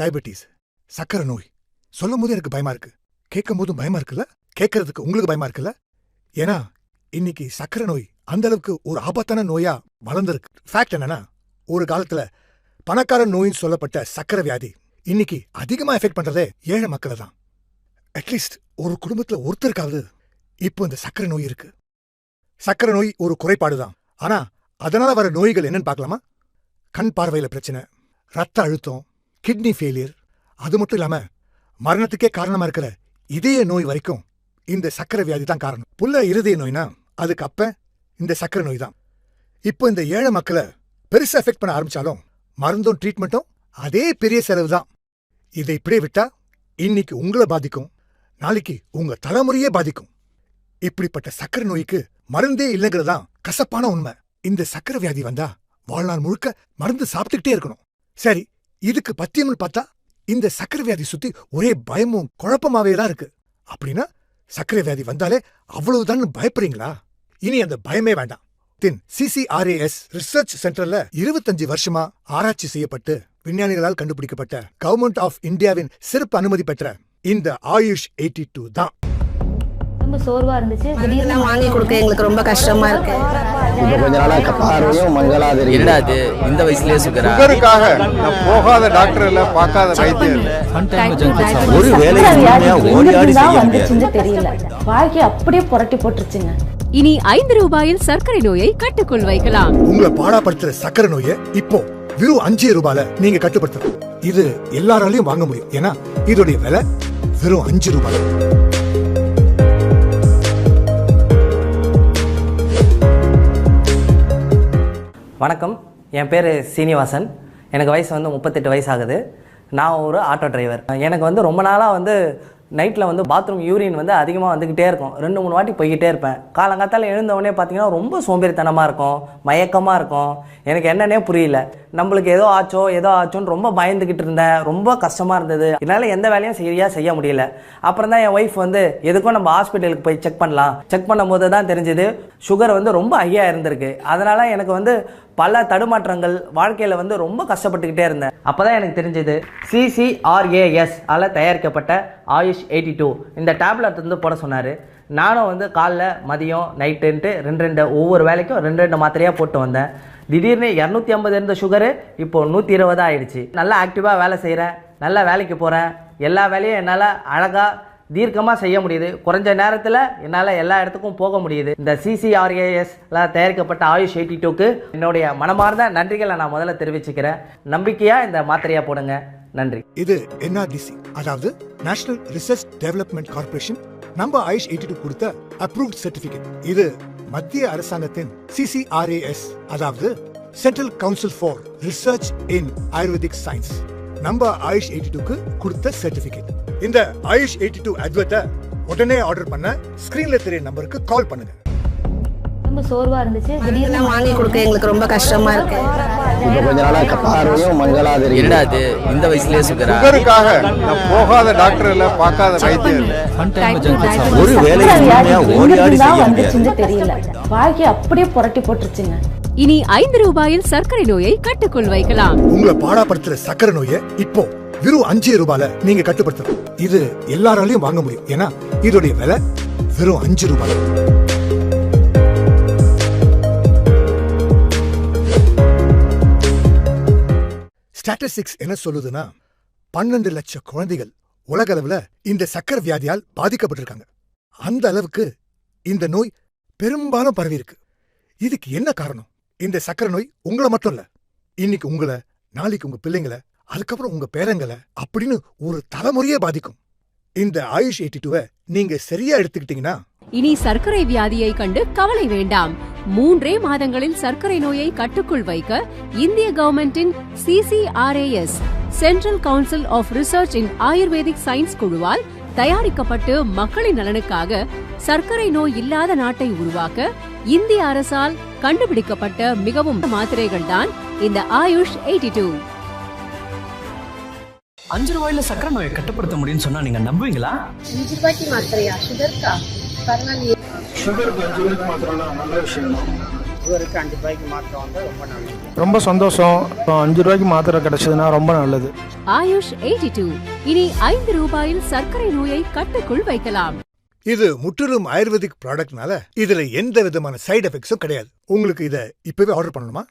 Diabetes சக்கரை நோய். சொல்லும் போது எனக்கு பயமா இருக்கு. கேட்கும் போதும் பயமா இருக்குல்ல? கேட்கறதுக்கு உங்களுக்கு பயமா இருக்குல்ல? ஏன்னா இன்னைக்கு சக்கரை நோய் அந்த அளவுக்கு ஒரு ஆபத்தான நோயா வளர்ந்துருக்கு. ஃபேக்ட் என்னன்னா ஒரு காலத்துல பணக்கார நோயின்னு சொல்லப்பட்ட சக்கரை வியாதி இன்னைக்கு அதிகமா எஃபெக்ட் பண்றதே ஏழை மக்களை தான். அட்லீஸ்ட் ஒரு குடும்பத்துல ஒருத்தருக்காவது இப்போ இந்த சக்கரை நோய் இருக்கு. சக்கரை நோய் ஒரு குறைபாடு தான். ஆனா அதனால வர நோய்கள் என்னன்னு பார்க்கலாமா? கண் பார்வையில பிரச்சனை ரத்த அழுத்தம் கிட்னி ஃபெயிலியர் அது மட்டும் இல்லாம மரணத்துக்கே காரணமா இருக்கிற இதய நோய் வரைக்கும் இந்த சக்கரை வியாதி தான் காரணம். புல்ல இருதய நோய்னா அதுக்கு அப்ப இந்த சக்கரை நோய் தான். இப்போ இந்த ஏழை மக்களை பெருசா எஃபெக்ட் பண்ண ஆரம்பிச்சாலும் மருந்தும் ட்ரீட்மெண்ட்டும் அதே பெரிய செலவு தான். இதை இப்படியே விட்டா இன்னைக்கு உங்களை பாதிக்கும் நாளைக்கு உங்க தலைமுறையே பாதிக்கும். இப்படிப்பட்ட சக்கரை நோய்க்கு மருந்தே இல்லைங்கிறதுதான் கசப்பான உண்மை. இந்த சக்கரை வியாதி வந்தா வாழ்நாள் முழுக்க மருந்து சாப்பிட்டுக்கிட்டே இருக்கணும். சரி இதுக்கு பத்தியம்னு பார்த்தா இந்த சக்கரை வியாதி சுத்தி ஒரே பயமும் குழப்பமாவே தான் இருக்கு. அப்படின்னா சக்கரை வியாதி வந்தாலே அவ்வளவுதான் பயப்படுறீங்களா? இனி அந்த பயமே வேண்டாம். தின் சிசிஆர்ஏஎஸ் ரிசர்ச் சென்டர்ல இருபத்தஞ்சு வருஷமா ஆராய்ச்சி செய்யப்பட்டு விஞ்ஞானிகளால் கண்டுபிடிக்கப்பட்ட கவர்மெண்ட் ஆஃப் இந்தியாவின் சிறப்பு அனுமதி பெற்ற இந்த ஆயுஷ் எயிட்டி டூ தான். ரொம்ப சோர்வா இருந்துச்சு. வாங்கி கொடுக்க எங்களுக்கு ரொம்ப கஷ்டமா இருக்கு. இப்ப கொஞ்ச பார்வையும் இந்த வயசுலயே சுகரா? சுகருக்காக நான் போகாத டாக்டர் இல்ல பார்க்காத வைத்தியம் இல்ல. ஒரு வேலையை முழுமையா ஓடி ஆடி செய்ய முடியாது வந்துச்சுன்னு தெரியல வாழ்க்கை அப்படியே புரட்டி போட்டுருச்சுங்க. இனி ஐந்து ரூபாயில் சர்க்கரை நோயை கட்டுக்குள் வைக்கலாம். உங்களை பாடாப்படுத்துற சக்கரை நோயை இப்போ வெறும் அஞ்சே ரூபால நீங்க கட்டுப்படுத்தலாம். இது எல்லாராலையும் வாங்க முடியும். ஏன்னா இதோடைய விலை வெறும் அஞ்சு ரூபாய். வணக்கம். என் பேர் சீனிவாசன். எனக்கு வயசு வந்து முப்பத்தெட்டு வயசு ஆகுது நான் ஒரு ஆட்டோ டிரைவர் எனக்கு வந்து ரொம்ப நாளாக வந்து நைட்டில் வந்து பாத்ரூம் யூரின் வந்து அதிகமாக வந்துக்கிட்டே இருக்கும். ரெண்டு மூணு வாட்டி போய்கிட்டே இருப்பேன். காலங்காத்தால் எழுந்தவொடனே பார்த்தீங்கன்னா ரொம்ப சோம்பேறித்தனமாக இருக்கும். மயக்கமாக இருக்கும். எனக்கு என்னன்னே புரியல. நம்மளுக்கு ஏதோ ஆச்சோ ஏதோ ஆச்சோன்னு ரொம்ப பயந்துக்கிட்டு இருந்தேன். ரொம்ப கஷ்டமாக இருந்தது. என்னால் எந்த வேலையும் சரியாக செய்ய முடியல. அப்புறம் தான் என் ஒய்ஃப் வந்து எதுக்கும் நம்ம ஹாஸ்பிட்டலுக்கு போய் செக் பண்ணலாம். செக் பண்ணும்போது தான் தெரிஞ்சது சுகர் வந்து ரொம்ப ஹையாக இருந்திருக்கு. அதனால் எனக்கு வந்து பல தடுமாற்றங்கள் வாழ்க்கையில் வந்து ரொம்ப கஷ்டப்பட்டுக்கிட்டே இருந்தேன். அப்போ தான் எனக்கு தெரிஞ்சது சிசிஆர்ஏஎஸ் ஆல் தயாரிக்கப்பட்ட ஆயுஷ் எயிட்டி டூ. இந்த டேப்லெட் வந்து போட சொன்னார். நானும் வந்து காலைல மதியம் நைட்டுன்ட்டு ரெண்டு ரெண்டு ஒவ்வொரு வேலைக்கும் ரெண்டு ரெண்டு மாத்திரையாக போட்டு வந்தேன். திடீர்னு இரநூத்தி ஐம்பது இருந்த சுகரு இப்போ நூற்றி இருபது ஆயிடுச்சு. நல்லா ஆக்டிவாக வேலை செய்கிறேன் நல்லா வேலைக்கு போகிறேன் எல்லா வேலையும் என்னால் அழகாக தீர்க்கமாக செய்ய முடியுது. குறைஞ்ச நேரத்தில் என்னால் எல்லா இடத்துக்கும் போக முடியுது. இந்த சிசிஆர்ஏஎஸ்ல தயாரிக்கப்பட்ட ஆயுஷ் எயிட்டி டூக்கு என்னுடைய மனமார்ந்த நன்றிகளை நான் முதல்ல தெரிவிச்சுக்கிறேன். நம்பிக்கையாக இந்த மாத்திரையாக போடுங்க. நன்றி. இது என்ஆர்டிசி அதாவது நேஷனல் ரிசர்ச் டெவலப்மெண்ட் கார்ப்பரேஷன் நம்ம ஆயுஷ் எயிட்டி டூ கொடுத்த அப்ரூவ்ட் சர்டிஃபிகேட் இது மத்திய அரசாங்கத்தின் சிசிஆர்ஏஎஸ் அதாவது central council for research in Ayurvedic science நம்ம ஆயுஷ் எயிட்டி டூக்கு கொடுத்த சர்டிஃபிகேட் இந்த ஆயுஷ் எயிட்டி டூ அட்வர்ட்டை உடனே ஆர்டர் பண்ண ஸ்கிரீன்ல தெரிய நம்பருக்கு கால் பண்ணுங்க. ரொம்ப சோர்வா இருந்துச்சு. திடீர்னு வாங்கி கொடுக்க எங்களுக்கு ரொம்ப கஷ்டமா இருக்கு. இப்ப கொஞ்ச நாளா பார்வையும் என்னடா இது இந்த வயசுலயே சுகரா? சுகருக்காக நான் போகாத டாக்டர் இல்ல பார்க்காத வைத்தியம் இல்ல ஒரு வேலையை ஓடி ஆடி செய்ய முடியாது. வந்துச்சுன்னு தெரியல. வாழ்க்கை அப்படியே புரட்டி போட்டுருச்சுங்க. இனி ஐந்து ரூபாயில் சர்க்கரை நோயை கட்டுக்குள் வைக்கலாம். உங்களை பாடாப்படுத்துற சக்கரை நோயை இப்போ வெறும் அஞ்சே ரூபால நீங்க கட்டுப்படுத்தலாம் இது எல்லாராலையும் வாங்க முடியும். ஏன்னா இதோடைய விலை வெறும் அஞ்சு ரூபாய். ஸ்டாட்டிஸ்டிக்ஸ் என்ன சொல்லுதுன்னா பன்னெண்டு லட்சம் குழந்தைகள் உலக அளவில் இந்த சக்கரை வியாதியால் பாதிக்கப்பட்டிருக்காங்க. அந்த அளவுக்கு இந்த நோய் பெரும்பாலும் பரவி இருக்கு. இதுக்கு என்ன காரணம்? இந்த சக்கரை நோய் உங்களை மட்டும் இல்ல இன்னைக்கு உங்களை நாளைக்கு உங்க பிள்ளைங்களை அதுக்கப்புறம் உங்க பேரங்களை அப்படின்னு ஒரு தலைமுறையே பாதிக்கும். இந்த ஆயுஷ் எயிட்டி டூவை நீங்க சரியா எடுத்துக்கிட்டீங்கன்னா இனி சர்க்கரை வியாதியை கண்டு கவலை வேண்டாம். மூன்றே மாதங்களில் சர்க்கரை நோயை கட்டுக்குள் வைக்க இந்திய கவர்மெண்டின் CCRAS central council of research in Ayurvedic science குழுவால் தயாரிக்கப்பட்டு மக்களின் நலனுக்காக சர்க்கரை நோய் இல்லாத நாட்டை உருவாக்க இந்திய அரசால் கண்டுபிடிக்கப்பட்ட மிகவும் மாத்திரைகள் தான் இந்த ஆயுஷ் எயிட்டி டூ. அஞ்சு ரூபாயில சக்கரை நோயை கட்டுப்படுத்த முடியும்னு சொன்னா நீங்க நம்புவீங்களா? அஞ்சு ரூபாய்க்கு மாத்திரையா? சுகர்க்கா? பரவாயில்லையே. சுகருக்கு அஞ்சு ரூபாய்க்கு மாத்திரம் நல்ல விஷயம்? சுகருக்கு அஞ்சு ரூபாய்க்கு மாத்திரை வந்தால் ரொம்ப நல்லது. ரொம்ப சந்தோஷம். இப்போ அஞ்சு ரூபாய்க்கு மாத்திரை கிடைச்சதுன்னா ரொம்ப நல்லது. AYUSH eighty two. இனி ஐந்து ரூபாயில் சர்க்கரை நோயை கட்டுக்குள் வைக்கலாம். இது முற்றிலும் ஆயுர்வேதிக் ப்ராடக்ட்னால இதுல எந்த விதமான சைடு எஃபெக்ட்ஸும் கிடையாது. உங்களுக்கு இதை இப்பவே ஆர்டர் பண்ணணுமா?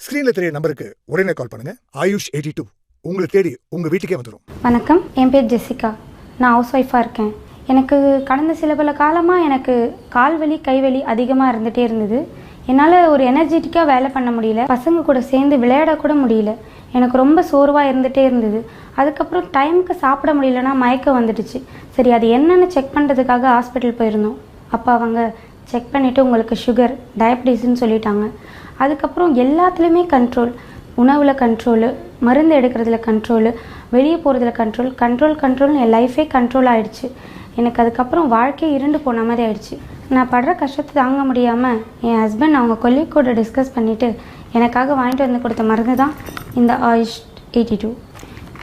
ஸ்கிரீன்ல தெரிய நம்பருக்கு உடனே கால் பண்ணுங்க. AYUSH eighty two. உங்களை தேடி உங்கள் வீட்டுக்கே வந்துடும் வணக்கம். என் பேர் ஜெசிகா. நான் ஹவுஸ் ஒய்ஃபாக இருக்கேன். எனக்கு கடந்த சில பல காலமாக எனக்கு கால் வலி கை வலி அதிகமாக இருந்துகிட்டே இருந்தது. என்னால் ஒரு எனர்ஜெட்டிக்காக வேலை பண்ண முடியல. பசங்க கூட சேர்ந்து விளையாட கூட முடியல. எனக்கு ரொம்ப சோர்வாக இருந்துகிட்டே இருந்தது. அதுக்கப்புறம் டைமுக்கு சாப்பிட முடியலன்னா மயக்கம் வந்துடுச்சு. சரி அது என்னென்னு செக் பண்ணுறதுக்காக ஹாஸ்பிட்டல் போயிருந்தோம். அப்போ அவங்க செக் பண்ணிவிட்டு உங்களுக்கு சுகர் டயபிட்டிஸ்ன்னு சொல்லிட்டாங்க. அதுக்கப்புறம் எல்லாத்துலேயுமே கண்ட்ரோல் உணவில் கண்ட்ரோலு மருந்து எடுக்கிறதுல கண்ட்ரோலு வெளியே போகிறதுல கண்ட்ரோல் கண்ட்ரோல் கண்ட்ரோல்னு என் லைஃபே கண்ட்ரோல் ஆகிடுச்சு எனக்கு அதுக்கப்புறம் வாழ்க்கையே இருண்டு போன மாதிரி ஆயிடுச்சு. நான் படுற கஷ்டத்தை தாங்க முடியாமல் என் ஹஸ்பண்ட் அவங்க கொல்லிக் கூட டிஸ்கஸ் பண்ணிவிட்டு எனக்காக வாங்கிட்டு வந்து கொடுத்த மருந்து தான் இந்த ஆயுஷ் எயிட்டி டூ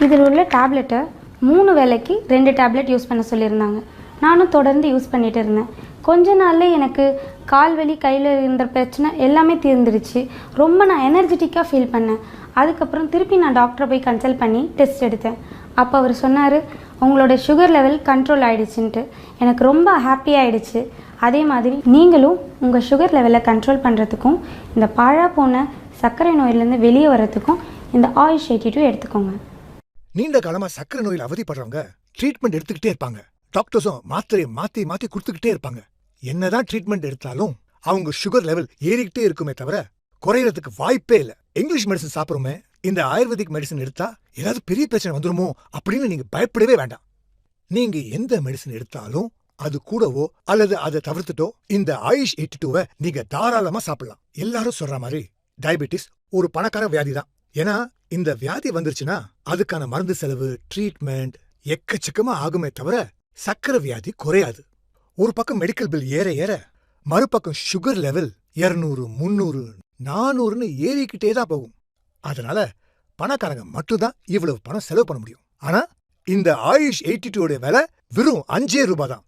இதில் உள்ள டேப்லெட்டை மூணு வேலைக்கு ரெண்டு டேப்லெட் யூஸ் பண்ண சொல்லியிருந்தாங்க. நானும் தொடர்ந்து யூஸ் பண்ணிகிட்டு இருந்தேன். கொஞ்ச நாள்ல எனக்கு கால் வலி கையில் இருந்த பிரச்சனை எல்லாமே தீர்ந்துருச்சு. ரொம்ப நான் எனர்ஜெட்டிக்காக ஃபீல் பண்ணேன். அதுக்கப்புறம் திருப்பி நான் டாக்டரை போய் கன்சல்ட் பண்ணி டெஸ்ட் எடுத்தேன். அப்போ அவர் சொன்னார் உங்களோட சுகர் லெவல் கண்ட்ரோல் ஆகிடுச்சின்ட்டு எனக்கு ரொம்ப ஹாப்பியாகிடுச்சு அதே மாதிரி நீங்களும் உங்கள் சுகர் லெவலை கண்ட்ரோல் பண்ணுறதுக்கும் இந்த பாழா போன சர்க்கரை நோயிலேருந்து வெளியே வரத்துக்கும் இந்த ஆயில் ஷேட்டி டூ எடுத்துக்கோங்க. நீண்ட காலமாக சர்க்கரை நோயில் அவதிப்படுறவங்க ட்ரீட்மெண்ட் எடுத்துக்கிட்டே இருப்பாங்க. டாக்டர்ஸும் மாத்திரையை மாற்றி மாற்றி கொடுத்துக்கிட்டே இருப்பாங்க. என்னதான் ட்ரீட்மெண்ட் எடுத்தாலும் அவங்க சுகர் லெவல் ஏறிக்கிட்டே இருக்குமே தவிர குறையறதுக்கு வாய்ப்பே இல்ல. இங்கிலீஷ் மெடிசன் சாப்பிடுறோமே இந்த ஆயுர்வேதிக் மெடிசன் எடுத்தா ஏதாவது பெரிய பிரச்சனை வந்துருமோ அப்படின்னு நீங்க பயப்படவே வேண்டாம். நீங்க எந்த மெடிசன் எடுத்தாலும் அது கூடவோ அல்லது அதை தவிர்த்துட்டோ இந்த ஆயுஷ் எயிட்டி டூவை நீங்க தாராளமா சாப்பிடலாம். எல்லாரும் சொல்ற மாதிரி டயபெட்டிஸ் ஒரு பணக்கார வியாதி தான் ஏன்னா இந்த வியாதி வந்துருச்சுன்னா அதுக்கான மருந்து செலவு ட்ரீட்மெண்ட் எக்கச்சக்கமா ஆகுமே தவிர சக்கரை வியாதி குறையாது. ஒரு பக்கம் மெடிக்கல் பில் ஏற ஏற மறுபக்கம் சுகர் லெவல் இருநூறு முன்னூறு நானூறுன்னு ஏறிக்கிட்டே தான் போகும். அதனால பணக்காரங்க மட்டும்தான் இவ்வளவு பணம் செலவு பண்ண முடியும். ஆனா இந்த ஆயுஷ் எயிட்டி டூ விலை வெறும் அஞ்சே ரூபாய் தான்.